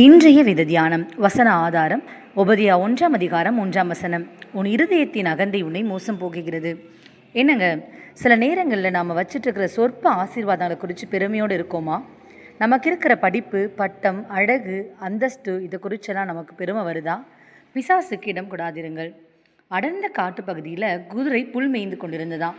இன்றைய வித தியானம் வசன ஆதாரம் உபதியா ஒன்றாம் அதிகாரம் ஒன்றாம் வசனம். உன் இருதயத்தின் அகந்தை உன்னை மோசம் போகுகிறது என்னங்க சில நேரங்களில் நாம் வச்சிட்ருக்கிற சொற்ப ஆசீர்வாதங்களை குறித்து பெருமையோடு இருக்கோமா? நமக்கு இருக்கிற படிப்பு பட்டம் அழகு அந்தஸ்து இதை குறிச்செல்லாம் நமக்கு பெருமை வருதா? பிசாசுக்கு இடம் கூடாதிருங்கள். அடர்ந்த காட்டுப்பகுதியில் குதிரை புல் மேய்ந்து கொண்டிருந்ததாம்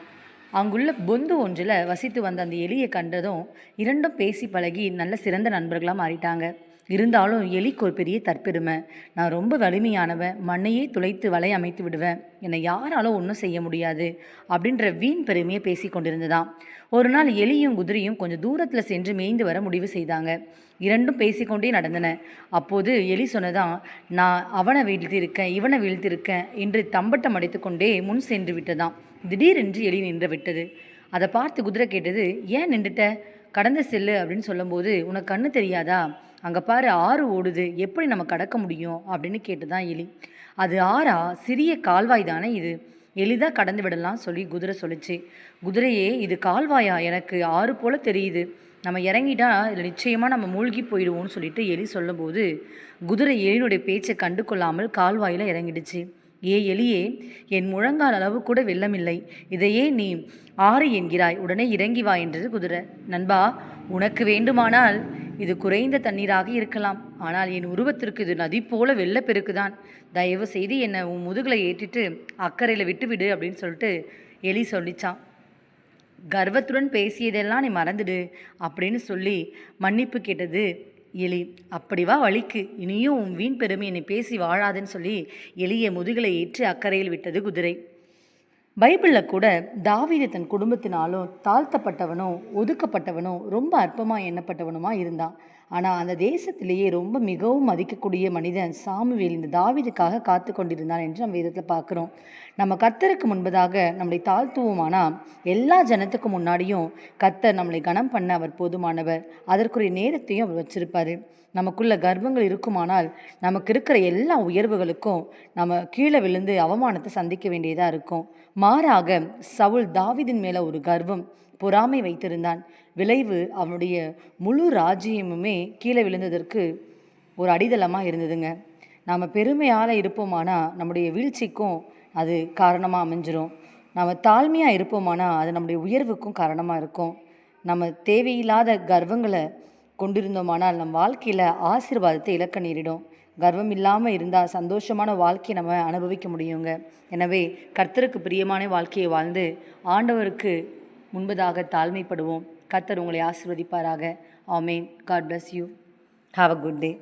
அங்குள்ள பொந்து ஒன்றில் வசித்து வந்த அந்த எலியை கண்டதும் இரண்டும் பேசி பழகி நல்ல சிறந்த நண்பர்களாக மாறிட்டாங்க. இருந்தாலும் எலிக்கு ஒரு பெரிய தற்பெருமை. நான் ரொம்ப வலிமையானவன் மண்ணையே துளைத்து வலை அமைத்து விடுவேன். என்னை யாராலும் ஒன்றும் செய்ய முடியாது அப்படின்ற வீண் பெருமையை பேசி கொண்டிருந்ததாம். ஒரு நாள் எலியும் குதிரையும் கொஞ்சம் தூரத்தில் சென்று மேய்ந்து வர முடிவு செய்தாங்க. இரண்டும் பேசிக்கொண்டே நடந்தன. அப்போது எலி சொன்னதான் நான் அவனை வீழ்த்திருக்கேன் இவனை வீழ்த்திருக்கேன் என்று தம்பட்டம் அடித்துக்கொண்டே முன் சென்று விட்டதாம். திடீரென்று எலி நின்று விட்டது. அதை பார்த்து குதிரை கேட்டது ஏன் நின்றுட்ட? கடந்த செல்லு அப்படின்னு சொல்லும்போது உனக்கு கண்ணு தெரியாதா? அங்கே பாரு ஆறு ஓடுது. எப்படி நம்ம கடக்க முடியும்? அப்படின்னு கேட்டுதான் எலி. அது ஆறா? சிறிய கால்வாய் தானே இது. எளிதாக கடந்து விடலாம் சொல்லி குதிரை சொல்லிச்சு. குதிரையே இது கால்வாயா? எனக்கு ஆறு போல தெரியுது. நம்ம இறங்கிட்டா இதில் நிச்சயமாக நம்ம மூழ்கி போயிடுவோம்னு சொல்லிட்டு எலி சொல்லும்போது குதிரை எலியினுடைய பேச்சை கண்டு கொள்ளாமல் கால்வாயில் இறங்கிடுச்சு. ஏ எலியே என் முழங்கால் அளவு கூட வெள்ளமில்லை. இதையே நீ ஆறு என்கிறாய் உடனே இறங்கி வா என்றது குதிரை. நண்பா உனக்கு வேண்டுமானால் இது குறைந்த தண்ணீராக இருக்கலாம். ஆனால் என் உருவத்திற்கு இது நதி போல வெள்ளப்பெருக்கு தான் தயவு செய்து என்னை உன் முதுகில் ஏற்றிட்டு அக்கறையில் விட்டுவிடு அப்படின்னு சொல்லிட்டு எலி சொல்லிச்சான் கர்வத்துடன் பேசியதெல்லாம் நீ மறந்துடு அப்படின்னு சொல்லி மன்னிப்பு கேட்டது எலி அப்படிவா வழிக்கு இனியும் உன் வீண் பெருமை என்னை பேசி வாழாதுன்னு சொல்லி எலியை முதுகலை ஏற்றி அக்கறையில் விட்டது குதிரை. பைபிளில் கூட தாவீது தன் குடும்பத்தினாலும் தாழ்த்தப்பட்டவனோ ஒதுக்கப்பட்டவனோ ரொம்ப அற்பமாக எண்ணப்பட்டவனுமா இருந்தான். ஆனால் அந்த தேசத்திலேயே ரொம்ப மிகவும் மதிக்கக்கூடிய மனிதன் சாமுவேல் இந்த தாவிதுக்காக காத்து கொண்டிருந்தான் என்று நம்ம வேதத்தில் பார்க்குறோம். நம்ம கர்த்தருக்கு முன்பதாக நம்மளை தாழ்த்துவோமானால் எல்லா ஜனத்துக்கும் முன்னாடியும் கர்த்தர் நம்மளை கனம் பண்ண அவர் போதுமானவர். அதற்குரிய நேரத்தையும் அவர் வச்சிருப்பார். நமக்குள்ள கர்வங்கள் இருக்குமானால் நமக்கு இருக்கிற எல்லா உயர்வுகளுக்கும் நம்ம கீழே விழுந்து அவமானத்தை சந்திக்க வேண்டியதாக இருக்கும். மாறாக சவுல் தாவிதின் மேலே ஒரு கர்வம். பொறாமை வைத்திருந்தான். விளைவு அவனுடைய முழு ராஜ்யமுமே கீழே விழுந்ததற்கு ஒரு அடித்தளமாக இருந்ததுங்க. நாம் பெருமையால் இருப்போமானால் நம்முடைய வீழ்ச்சிக்கும் அது காரணமாக அமைஞ்சிரும். நாம் தாழ்மையாக இருப்போமானால் அது நம்முடைய உயர்வுக்கும் காரணமாக இருக்கும். நம்ம தேவையில்லாத கர்வங்களை கொண்டிருந்தோமானால் நம் வாழ்க்கையில் ஆசீர்வாதத்தை இழக்க நேரிடும். கர்வம் இல்லாமல் இருந்தால் சந்தோஷமான வாழ்க்கையை நம்ம அனுபவிக்க முடியுங்க. எனவே கர்த்தருக்கு பிரியமான வாழ்க்கையை வாழ்ந்து ஆண்டவருக்கு முன்பதாக தாழ்மைப்படுவோம். கர்த்தர் உங்களை ஆசீர்வதிப்பாராக. ஆமேன். God bless you have a good day